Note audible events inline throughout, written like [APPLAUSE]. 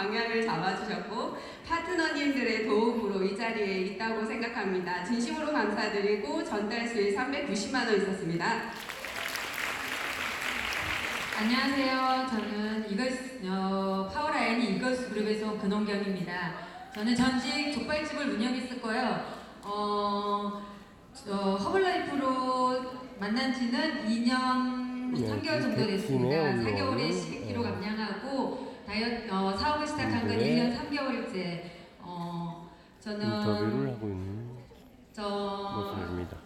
방향을 잡아주셨고 파트너님들의 도움으로 이 자리에 있다고 생각합니다. 진심으로 감사드리고 전달 수익 390만 원 있었습니다. 안녕하세요. 저는 이걸스 어, 파워라인 이걸스 그룹에서 온 근홍경입니다. 저는 전직 족발집을 운영했었고요. 어, 어, 허블라이프로 만난 지는 2년 네, 3개월 정도 그 됐습니다. 팀의 4개월에 운영. 12kg 감량하고 다이어트 어, 사업을 시작한 건 네. 1년 3개월째. 어, 저는 인터뷰를 하고 있는 저 모습입니다.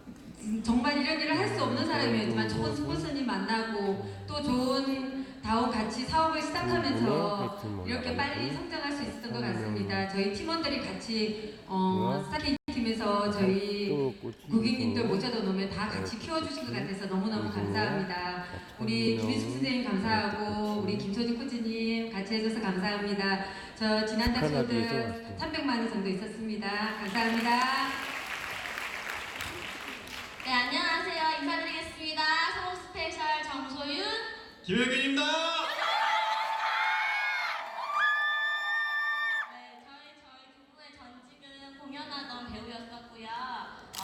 음, 정말 이런 일을 할 수 없는 사람이었지만 좋은 스폰서님 만나고 또 좋은 다오 같이 사업을 시작하면서 이렇게 빨리 성장할 수 있었던 것 같습니다. 저희 팀원들이 같이 어, 스타팅 팀에서 저희 고객님들 모셔다 놓으면 다 같이 키워주신 것 같아서 너무너무 감사합니다. 우리 김희숙 선생님 감사하고 우리 김소진 코치님 같이 해줘서 감사합니다. 저 지난 달 소득 300만 원 정도 있었습니다. 감사합니다. 네, 안녕하세요. 인사드리겠습니다. 성우 스페셜 정소윤. 김혜균입니다. 네, 저희 저희 부부의 전직은 공연하던 배우였었고요.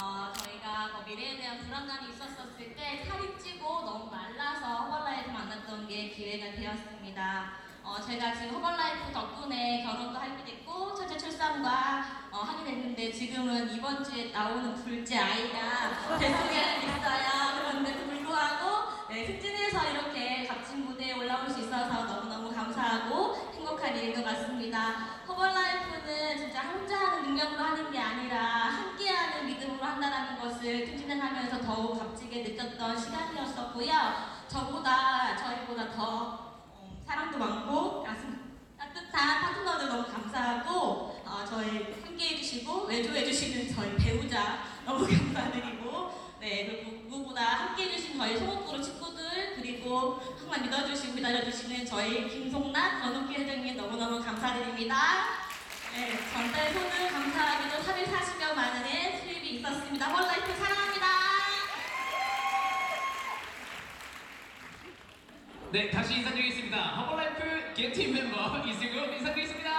어, 저희가 뭐 미래에 대한 불안감이 있었었을 때 살이 찌고 너무 말라서 허벌라이프 만났던 게 기회가 되었습니다. 어, 제가 지금 허벌라이프 덕분에 결혼도 하게 됐고 첫째 출산과 어, 하게 됐는데 지금은 이번 주에 나오는 둘째 아이가 뱃속에 있어요. 그런데도 불구하고 네, 흑진에서 이렇게 값진 무대에 올라올 수 있어서 너무너무 감사하고 행복한 일인 것 같습니다. 허벌라이프는 진짜 혼자 하는 능력으로 하는 게 아니라 함께하는 믿음으로 한다는 것을 특진하면서 더욱 값지게 느꼈던 시간이었었고요. 저보다 저희보다 더 음, 사랑도 많고 따뜻한 파트너들 너무 감사하고 어, 저희 함께 해 주시고 외조해 주시는 저희 배우자 너무 [LAUGHS] 감사드리고 네 그리고 누구보다 함께 해 주신 저희 송옥구로 친구들 그리고 항상 믿어주시고 기다려주시는 저희 김송란 권욱기 회장님 너무너무 감사드립니다. 네 전달 소득 감사하게도 340여 만 원의 수입이 있었습니다. 헐라이프 사랑합니다. 네, 다시 인사드리겠습니다. 허벌라이프 게팀 멤버 이승우 인사드리겠습니다.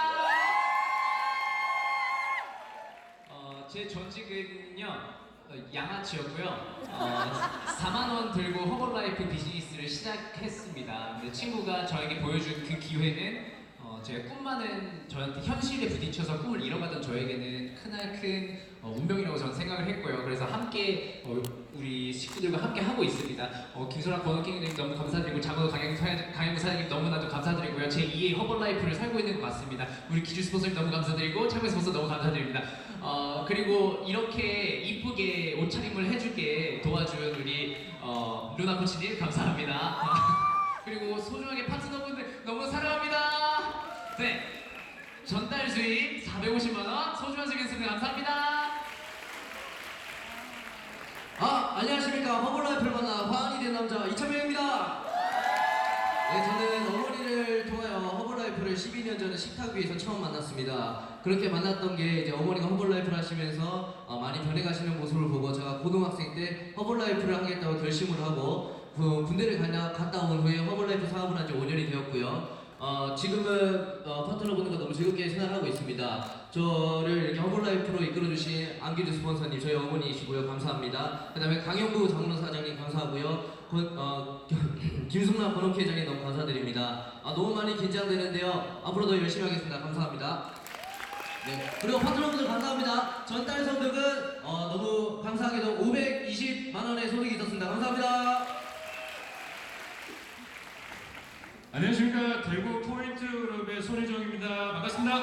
어, 제 전직은요 어, 양아치였고요. 어, 4만 원 들고 허벌라이프 비즈니스를 시작했습니다. 근데 친구가 저에게 보여준 그 기회는 어, 제가 꿈 많은 저한테 현실에 부딪혀서 꿈을 이뤄가던 저에게는 크나큰 어, 운명이라고 저는 생각을 했고요. 그래서 함께 어, 우리 식구들과 함께 하고 있습니다. 어, 김소라 권호킹님 너무 감사드리고 장호 강영 강영구 사장님 너무나도 감사드리고요. 제 2의 허벌 라이프를 살고 있는 것 같습니다. 우리 기주 스폰서님 너무 감사드리고 창배 스폰서 너무 감사드립니다. 어, 그리고 이렇게 이쁘게 옷차림을 해주게 도와준 우리 어, 루나 코치님 감사합니다. [LAUGHS] 그리고 소중하게 파트너분들 너무 사랑합니다. 네. 전달 수입 450만 원 소중한 수익했습니다. 감사합니다. 아, 안녕하십니까. 허블라이프를 만나 화환이 된 남자 이철명입니다. 네, 저는 어머니를 통하여 허블라이프를 12년 전에 식탁 위에서 처음 만났습니다. 그렇게 만났던 게 이제 어머니가 허블라이프를 하시면서 어, 많이 변해가시는 모습을 보고 제가 고등학생 때 허블라이프를 하겠다고 결심을 하고 그 군대를 갔다 온 후에 허블라이프 사업을 한 지 5년이 되었고요. 어, 지금은 어, 파트너분들과 너무 즐겁게 생활하고 있습니다. 저를 이렇게 허블라이프로 이끌어주신 안기주 스폰서님 저희 어머니이시고요. 감사합니다. 그 다음에 강영구 장로 사장님 감사하고요. 권- 어, [LAUGHS] 김승남 권옥희 회장님 너무 감사드립니다. 아, 너무 많이 긴장되는데요. 앞으로 더 열심히 하겠습니다. 감사합니다. 네. 그리고 파트너분들 감사합니다. 전달 소득은 어, 너무 감사하게도 520만 원의 소득이 있었습니다. 감사합니다. 안녕하십니까. 대구 포인트 그룹의 손희정입니다. 반갑습니다.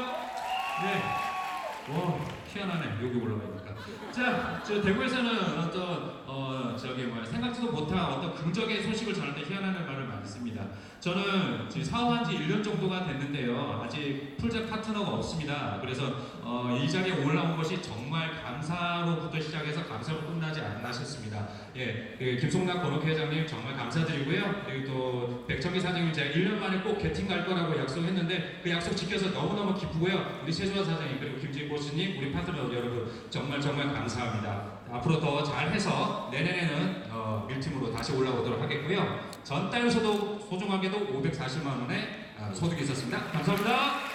네. 와 희한하네. 여기 올라가니까. 자저 대구에서는 어떤 어 저기 뭐야 생각지도 못한 어떤 긍정의 소식을 전할 때 희한하는 말을 많이 씁니다. 저는 지금 사업한 지 1년 정도가 됐는데요. 아직 풀작 파트너가 없습니다. 그래서 어, 이 자리에 올라온 것이 정말 감사로부터 시작해서 감사로 끝나지 않나 싶습니다 예, 그 김송락 권옥 회 장님 정말 감사드리고요. 그리고 또 백정기 사장님 제가 1년 만에 꼭 개팅 갈 거라고 약속했는데 그 약속 지켜서 너무너무 기쁘고요. 우리 최주환 사장님 그리고 김진 보스님 우리 파트너 여러분 정말 정말 감사합니다. 앞으로 더 잘해서 내년에는 어, 밀팀으로 다시 올라오도록 하겠고요. 전달 소득 소중하게도 540만 원의 아, 소득이 있었습니다. 감사합니다.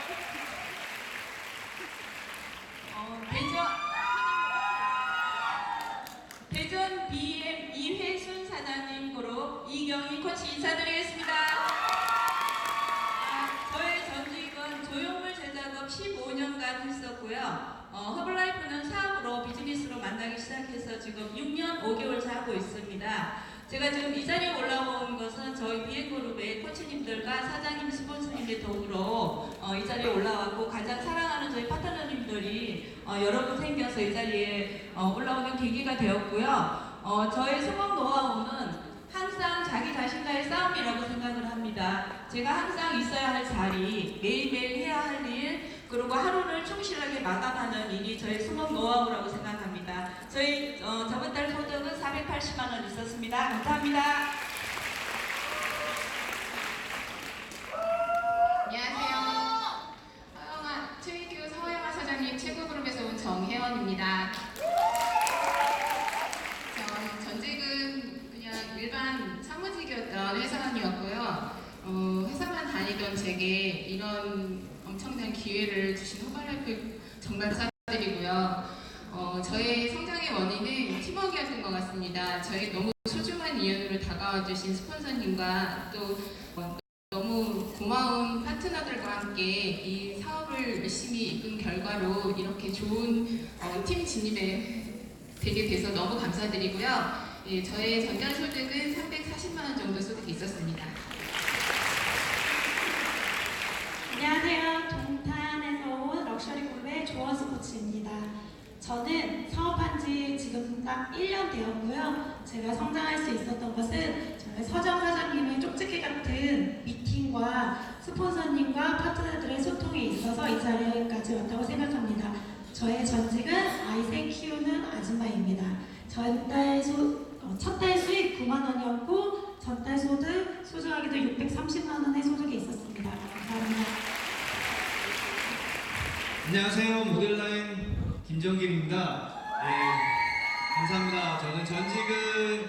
코치 인사드리겠습니다. 아, 저의 전직은 조형물 제작업 15년간 했었고요. 어, 허블라이프는 사업으로 비즈니스로 만나기 시작해서 지금 6년 5개월 차고 있습니다. 제가 지금 이 자리에 올라온 것은 저희 비행그룹의 코치님들과 사장님, 스폰서님의 도움으로 어, 이 자리에 올라왔고 가장 사랑하는 저희 파트너님들이 어, 여러분 생겨서 이 자리에 어, 올라오는 계기가 되었고요. 어, 저의 성공 노하우는 항상 자기 자신과의 싸움이라고 생각을 합니다. 제가 항상 있어야 할 자리, 매일매일 해야 할 일, 그리고 하루를 충실하게 마감하는 일이 저의 수목 노하우라고 생각합니다. 저희 어, 저번 달 소득은 480만 원 있었습니다. 감사합니다. 안녕하세요. 서영아, 트위큐 서영아 사장님 최고그룹에서 온 정혜원입니다. 저 전직은 그냥 일반 사무직이었던 회사원이었고요. 어, 회사만 다니던 제게 이런 엄청난 기회를 주신 허발라이프 정말 감사드리고요. 어, 저의 성장의 원인은 팀워크였던 것 같습니다. 저희 너무 소중한 인연으로 다가와 주신 스폰서님과 또 어, 너무 고마운 파트너들과 함께 이 사업을 열심히 이끈 결과로 이렇게 좋은 어, 팀 진입에 되게 돼서 너무 감사드리고요. 예, 저의 전년 소득은 340만 원 정도 소득이 있었습니다. 딱 1년 되었고요. 제가 성장할 수 있었던 것은 저희 서정 사장님의 쪽지기 같은 미팅과 스폰서님과 파트너들의 소통이 있어서 이 자리까지 왔다고 생각합니다. 저의 전직은 아이생 키우는 아줌마입니다. 전달 소, 어, 첫달 수익 9만 원이었고 전달 소득 소중하게도 630만 원의 소득이 있었습니다. 감사합니다. 안녕하세요. 모델라인 김정길입니다. 전직은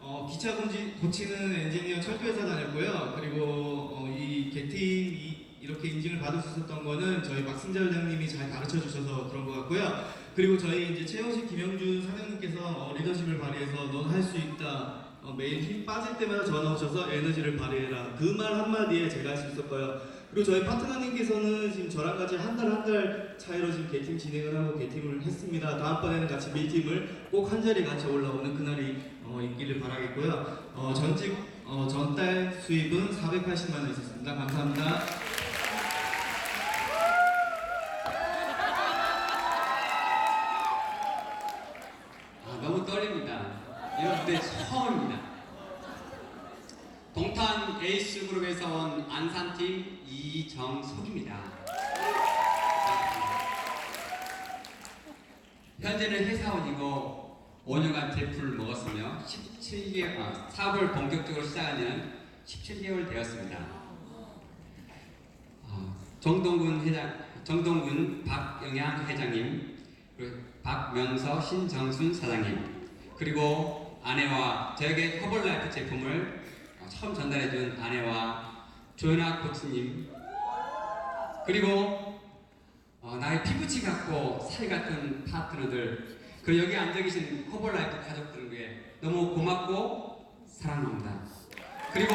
어, 기차 고치, 고치는 엔지니어 철도회사 다녔고요. 그리고 어, 이 개팀 이 이렇게 인증을 받을 수 있었던 거는 저희 박승자 회장님이 잘 가르쳐 주셔서 그런 것 같고요. 그리고 저희 이제 최영식 김영준 사장님께서 어, 리더십을 발휘해서 넌 할 수 있다. 어, 매일 힘 빠질 때마다 전화 오셔서 에너지를 발휘해라. 그 말 한마디에 제가 할 수 있었고요. 그리고 저희 파트너님께서는 지금 저랑 같이 한 달 한 달 차이로 지금 개팀 진행을 하고 개팀을 했습니다. 다음번에는 같이 밀팀을 꼭 한 자리에 같이 올라오는 그날이 어, 있기를 바라겠고요. 어, 전직 어, 전달 수입은 480만 원 있었습니다. 감사합니다. 아, 너무 떨립니다. 이런 무대 처음입니다. 동탄 에이스 그룹에서 온 안산팀 이정석입니다. 현재는 회사원이고 5년간 제풀을 먹었으며 17개월, 아, 사업을 본격적으로 시작한 지는 17개월 되었습니다. 아, 정동군 회장, 정동군 박영양 회장님, 박명서 신정순 사장님, 그리고 아내와 저에게 허벌라이프 제품을 어, 처음 전달해준 아내와 조연아 코치님, 그리고 어, 나의 피부치 같고 살 같은 파트너들, 그리고 여기 앉아 계신 허벌라이프 가족들에게 너무 고맙고 사랑합니다. 그리고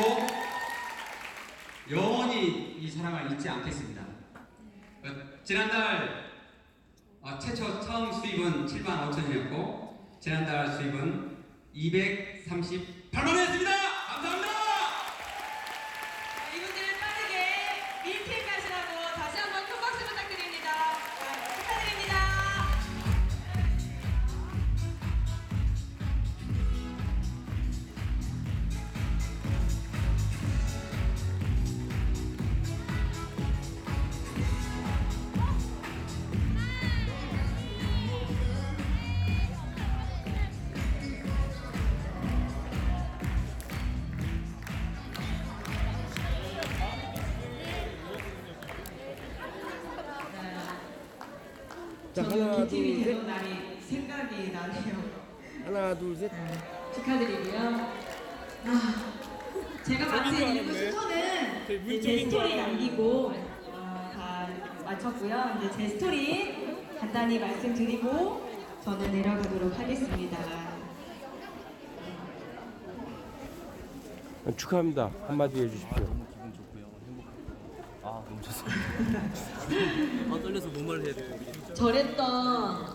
영원히 이 사랑을 잊지 않겠습니다. 어, 지난달 어, 최초 처음 수입은 7만 5천이었고 지난달 수입은 238만 원이었습니다. 자, 하나, 둘, 되는 날이 생각이 나네요. 하나, 둘, 셋. 축하드리고요. 아, 제가 맡은 일부 이제 제 스토리 남기고 어, 다 마쳤고요. 이제 제 스토리 간단히 말씀드리고 저는 내려가도록 하겠습니다. 축하합니다. 한마디 해주십시오. 너무 기분 좋고요. 행복하고. 아 아 멈췄어. 아 떨려서 뭔 말을 해야 돼. 저랬던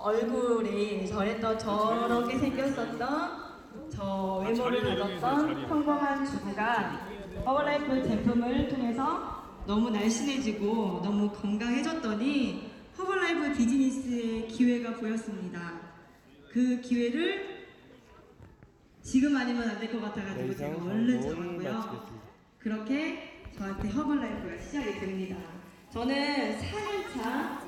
얼굴이 저랬던 저렇게 생겼었던 저 외모를 가졌던 평범한 주부가 허벌라이프 제품을 통해서 너무 날씬해지고 너무 건강해졌더니 허벌라이프 비즈니스의 기회가 보였습니다. 그 기회를 지금 아니면 안 될 것 같아가지고 제가 얼른 잡았고요. 그렇게 저한테 허벌라이프가 시작이 됩니다. 저는 4년차